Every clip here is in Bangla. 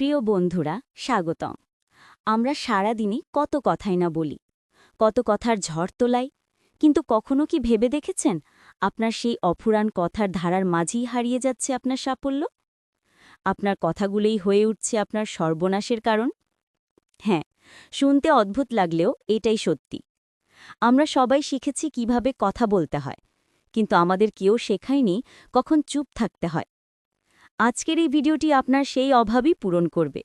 প্রিয় বন্ধুরা, স্বাগতম। আমরা সারাদিনই কত কথাই না বলি, কত কথার ঝড় তোলাই, কিন্তু কখনো কি ভেবে দেখেছেন? আপনার সেই অফুরান কথার ধারার মাঝেই হারিয়ে যাচ্ছে আপনার সাফল্য? আপনার কথাগুলোই হয়ে উঠছে আপনার সর্বনাশের কারণ? হ্যাঁ শুনতে অদ্ভুত লাগলেও এটাই সত্যি। আমরা সবাই শিখেছি কীভাবে কথা বলতে হয়, কিন্তু আমাদের কেউ শেখায়নি কখন চুপ থাকতে হয়। আজকের এই ভিডিওটি আপনার সেই অভাবই পূরণ করবে।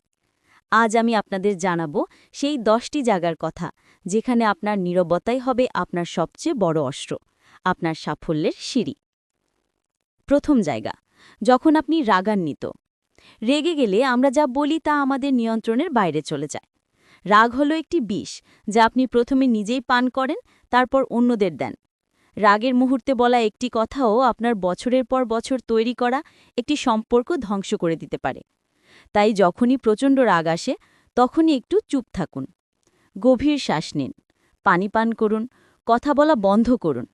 আজ আমি আপনাদের জানাব সেই দশটি জায়গার কথা, যেখানে আপনার নীরবতাই হবে আপনার সবচেয়ে বড় অস্ত্র, আপনার সাফল্যের সিঁড়ি। প্রথম জায়গা, যখন আপনি রাগান্বিত। রেগে গেলে আমরা যা বলি তা আমাদের নিয়ন্ত্রণের বাইরে চলে যায়। রাগ হলো একটি বিষ, যা আপনি প্রথমে নিজেই পান করেন, তারপর অন্যদের দেন। রাগের মুহূর্তে বলা একটি কথাও আপনার বছরের পর বছর তৈরি করা একটি সম্পর্ক ধ্বংস করে দিতে পারে। তাই যখনই প্রচণ্ড রাগ আসে, তখনই একটু চুপ থাকুন। গভীর শ্বাস নিন, পানি পান করুন, কথা বলা বন্ধ করুন।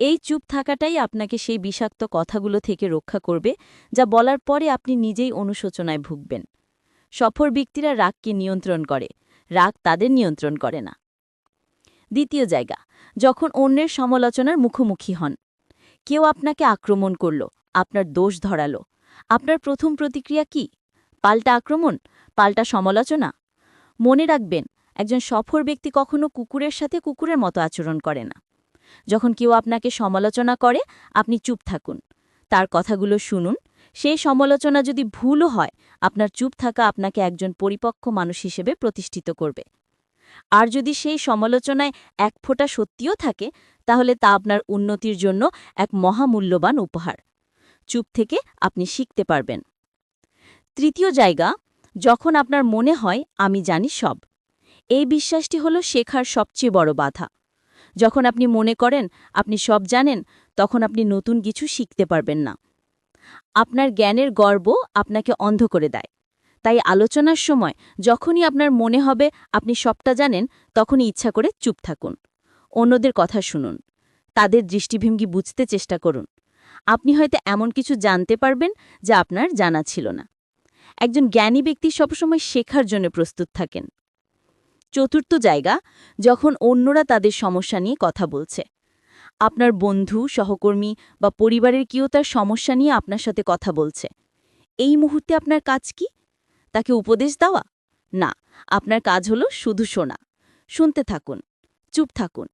এই চুপ থাকাটাই আপনাকে সেই বিষাক্ত কথাগুলো থেকে রক্ষা করবে, যা বলার পরে আপনি নিজেই অনুশোচনায় ভুগবেন। সফর ব্যক্তিরা রাগকে নিয়ন্ত্রণ করে, রাগ তাদের নিয়ন্ত্রণ করে না। দ্বিতীয় জায়গা যখন অন্যের সমালোচনার মুখোমুখি হন। কেউ আপনাকে আক্রমণ করল, আপনার দোষ ধরালো। আপনার প্রথম প্রতিক্রিয়া কি? পাল্টা আক্রমণ? পাল্টা সমালোচনা? মনে রাখবেন, একজন সফর ব্যক্তি কখনো কুকুরের সাথে কুকুরের মতো আচরণ করে না। যখন কেউ আপনাকে সমালোচনা করে, আপনি চুপ থাকুন। তার কথাগুলো শুনুন। সেই সমালোচনা যদি ভুলও হয়, আপনার চুপ থাকা আপনাকে একজন পরিপক্ক মানুষ হিসেবে প্রতিষ্ঠিত করবে। আর যদি সেই সমালোচনায় এক ফোঁটা সত্যিও থাকে, তাহলে তা আপনার উন্নতির জন্য এক মহামূল্যবান উপহার। চুপ থেকে আপনি শিখতে পারবেন। তৃতীয় জায়গা, যখন আপনার মনে হয়, আমি জানি সব। এই বিশ্বাসটি হল শেখার সবচেয়ে বড় বাধা। যখন আপনি মনে করেন, আপনি সব জানেন, তখন আপনি নতুন কিছু শিখতে পারবেন না। আপনার জ্ঞানের গর্ব আপনাকে অন্ধ করে দেয়। তাই আলোচনার সময় যখনই আপনার মনে হবে আপনি সবটা জানেন, তখনই ইচ্ছা করে চুপ থাকুন। অন্যদের কথা শুনুন। তাদের দৃষ্টিভঙ্গি বুঝতে চেষ্টা করুন। আপনি হয়তো এমন কিছু জানতে পারবেন যা আপনার জানা ছিল না। একজন জ্ঞানী ব্যক্তি সবসময় শেখার জন্য প্রস্তুত থাকেন। চতুর্থ জায়গা, যখন অন্যরা তাদের সমস্যা নিয়ে কথা বলছে। আপনার বন্ধু, সহকর্মী বা পরিবারের কেউ তার সমস্যা নিয়ে আপনার সাথে কথা বলছে। এই মুহূর্তে আপনার কাজ কি? তাকে উপদেশ দেওয়া? না, আপনার কাজ হলো শুধু শোনা। শুনতে থাকুন, চুপ থাকুন।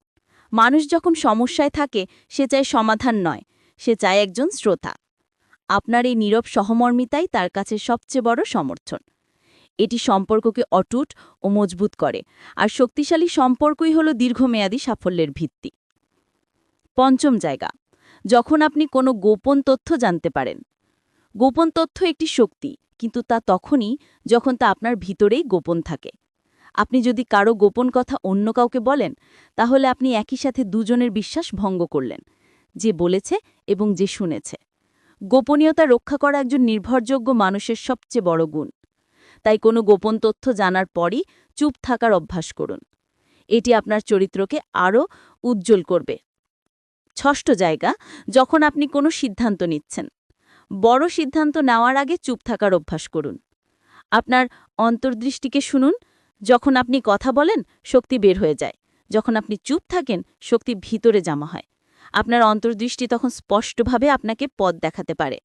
মানুষ যখন সমস্যায় থাকে, সে চায় সমাধান নয়, সে চায় একজন শ্রোতা। আপনার এই নীরব সহমর্মিতাই তার কাছে সবচেয়ে বড় সমর্থন। এটি সম্পর্ককে অটুট ও মজবুত করে, আর শক্তিশালী সম্পর্কই হল দীর্ঘমেয়াদী সাফল্যের ভিত্তি। পঞ্চম জায়গা, যখন আপনি কোনো গোপন তথ্য জানতে পারেন। গোপন তথ্য একটি শক্তি কিন্তু তা তখনই যখন তা আপনার ভিতরেই গোপন থাকে। আপনি যদি কারও গোপন কথা অন্য কাউকে বলেন, তাহলে আপনি একই সাথে দুজনের বিশ্বাস ভঙ্গ করলেন, যে বলেছে এবং যে শুনেছে। গোপনীয়তা রক্ষা করা একজন নির্ভরযোগ্য মানুষের সবচেয়ে বড় গুণ। তাই কোনো গোপন তথ্য জানার পরই চুপ থাকার অভ্যাস করুন। এটি আপনার চরিত্রকে আরও উজ্জ্বল করবে। ষষ্ঠ জায়গা, যখন আপনি কোনো সিদ্ধান্ত নিচ্ছেন বড় সিদ্ধান্ত নেওয়ার আগে চুপ থাকার অভ্যাস করুন। আপনার অন্তর্দৃষ্টিকে শুনুন, যখন আপনি কথা বলেন, শক্তি বের হয়ে যায়। যখন আপনি চুপ থাকেন, শক্তি ভিতরে জামা হয়। আপনার অন্তর্দৃষ্টি তখন স্পষ্টভাবে আপনাকে পথ দেখাতে পারে।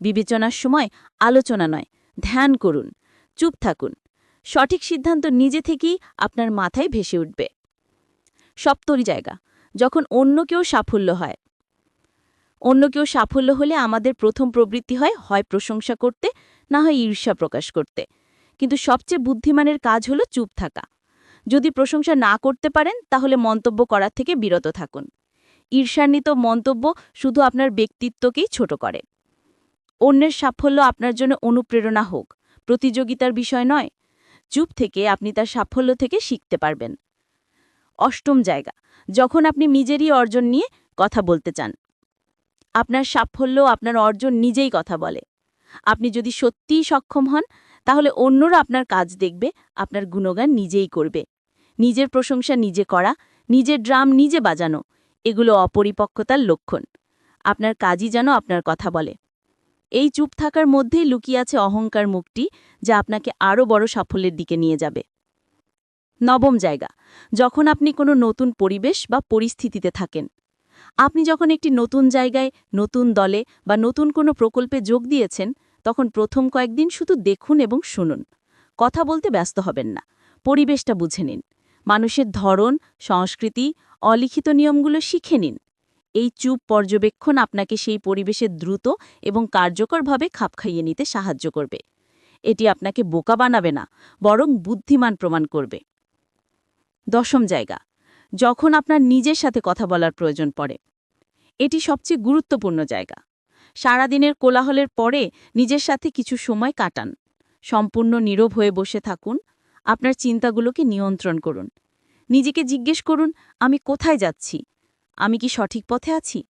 বিবেচনার সময় আলোচনা নয়, ধ্যান করুন, চুপ থাকুন। সঠিক সিদ্ধান্ত নিজে থেকেই আপনার মাথায় ভেসে উঠবে। সপ্তরি জায়গা, যখন অন্য কেউ সাফল্য হয় অন্য কেউ সাফল্য হলে আমাদের প্রথম প্রবৃত্তি হয় হয় প্রশংসা করতে, না হয় ঈর্ষা প্রকাশ করতে। কিন্তু সবচেয়ে বুদ্ধিমানের কাজ হলো চুপ থাকা। যদি প্রশংসা না করতে পারেন, তাহলে মন্তব্য করার থেকে বিরত থাকুন। ঈর্ষান্বিত মন্তব্য শুধু আপনার ব্যক্তিত্বকেই ছোট করে। অন্যের সাফল্য আপনার জন্য অনুপ্রেরণা হোক, প্রতিযোগিতার বিষয় নয়। চুপ থেকে আপনি তার সাফল্য থেকে শিখতে পারবেন। অষ্টম জায়গা, যখন আপনি নিজেরই অর্জন নিয়ে কথা বলতে চান। আপনার সাফল্য, আপনার অর্জন নিজেই কথা বলে। আপনি যদি সত্যিই সক্ষম হন, তাহলে অন্যরা আপনার কাজ দেখবে, আপনার গুণগান নিজেই করবে। নিজের প্রশংসা নিজে করা, নিজের ড্রাম নিজে বাজানো, এগুলো অপরিপক্কতার লক্ষণ। আপনার কাজই যেন আপনার কথা বলে। এই চুপ থাকার মধ্যেই লুকিয়ে আছে অহংকার মুক্তি, যা আপনাকে আরও বড় সাফল্যের দিকে নিয়ে যাবে। নবম জায়গা, যখন আপনি কোনো নতুন পরিবেশ বা পরিস্থিতিতে থাকেন আপনি যখন একটি নতুন জায়গায়, নতুন দলে বা নতুন কোনো প্রকল্পে যোগ দিয়েছেন, তখন প্রথম কয়েকদিন শুধু দেখুন এবং শুনুন। কথা বলতে ব্যস্ত হবেন না। পরিবেশটা বুঝে নিন। মানুষের ধরন, সংস্কৃতি, অলিখিত নিয়মগুলো শিখে নিন। এই চুপ পর্যবেক্ষণ আপনাকে সেই পরিবেশে দ্রুত এবং কার্যকরভাবে খাপ খাইয়ে নিতে সাহায্য করবে। এটি আপনাকে বোকা বানাবে না, বরং বুদ্ধিমান প্রমাণ করবে। দশম জায়গা। যখন আপনার নিজের সাথে কথা বলার প্রয়োজন পড়ে। এটি সবচেয়ে গুরুত্বপূর্ণ জায়গা। সারাদিনের কোলাহলের পরে নিজের সাথে কিছু সময় কাটান। সম্পূর্ণ নীরব হয়ে বসে থাকুন। আপনার চিন্তাগুলোকে নিয়ন্ত্রণ করুন। নিজেকে জিজ্ঞেস করুন, আমি কোথায় যাচ্ছি? আমি কি সঠিক পথে আছি?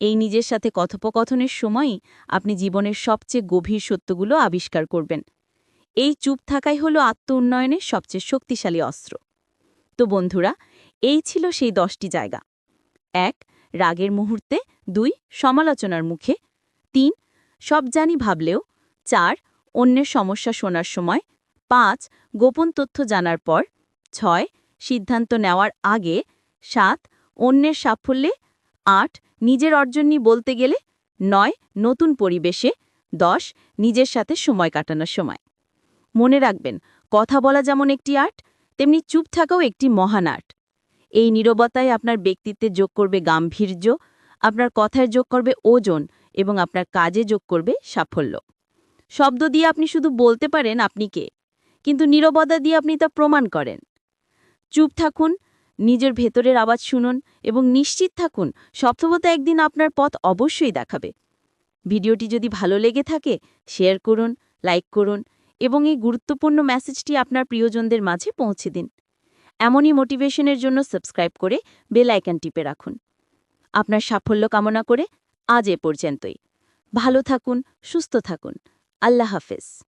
এই নিজের সাথে কথোপকথনের সময়ই আপনি জীবনের সবচেয়ে গভীর সত্যগুলো আবিষ্কার করবেন। এই চুপ থাকাই হলো আত্ম উন্নয়নের সবচেয়ে শক্তিশালী অস্ত্র। তো বন্ধুরা এই ছিল সেই দশটি জায়গা। এক, রাগের মুহূর্তে। দুই, সমালোচনার মুখে। তিন, সব জানি ভাবলেও। চার, অন্যের সমস্যা শোনার সময়। পাঁচ, গোপন তথ্য জানার পর। ছয়, সিদ্ধান্ত নেওয়ার আগে। সাত, অন্যের সাফল্যে। আট, নিজের অর্জন নিয়ে বলতে গেলে। নয়, নতুন পরিবেশে। দশ, নিজের সাথে সময় কাটানোর সময়। মনে রাখবেন, কথা বলা যেমন একটি আর্ট, তেমনি চুপ থাকাও একটি মহান আর্ট। এই নীরবতায় আপনার ব্যক্তিত্বে যোগ করবে গাম্ভীর্য, আপনার কথায় যোগ করবে ওজন এবং আপনার কাজে যোগ করবে সাফল্য। শব্দ দিয়ে আপনি শুধু বলতে পারেন আপনি কে, কিন্তু নীরবতা দিয়ে আপনি তা প্রমাণ করেন। চুপ থাকুন, নিজের ভেতরের আওয়াজ শুনুন এবং নিশ্চিত থাকুন সফলতা একদিন আপনার পথ অবশ্যই দেখাবে। ভিডিওটি যদি ভালো লেগে থাকে, শেয়ার করুন, লাইক করুন এবং এই গুরুত্বপূর্ণ মেসেজটি আপনার প্রিয়জনদের মাঝে পৌঁছে দিন। এমনই মোটিভেশনের জন্য সাবস্ক্রাইব করে বেল আইকন টিপে রাখুন। আপনার সাফল্য কামনা করে আজ এ পর্যন্তই। ভালো থাকুন, সুস্থ থাকুন। আল্লাহ হাফেজ।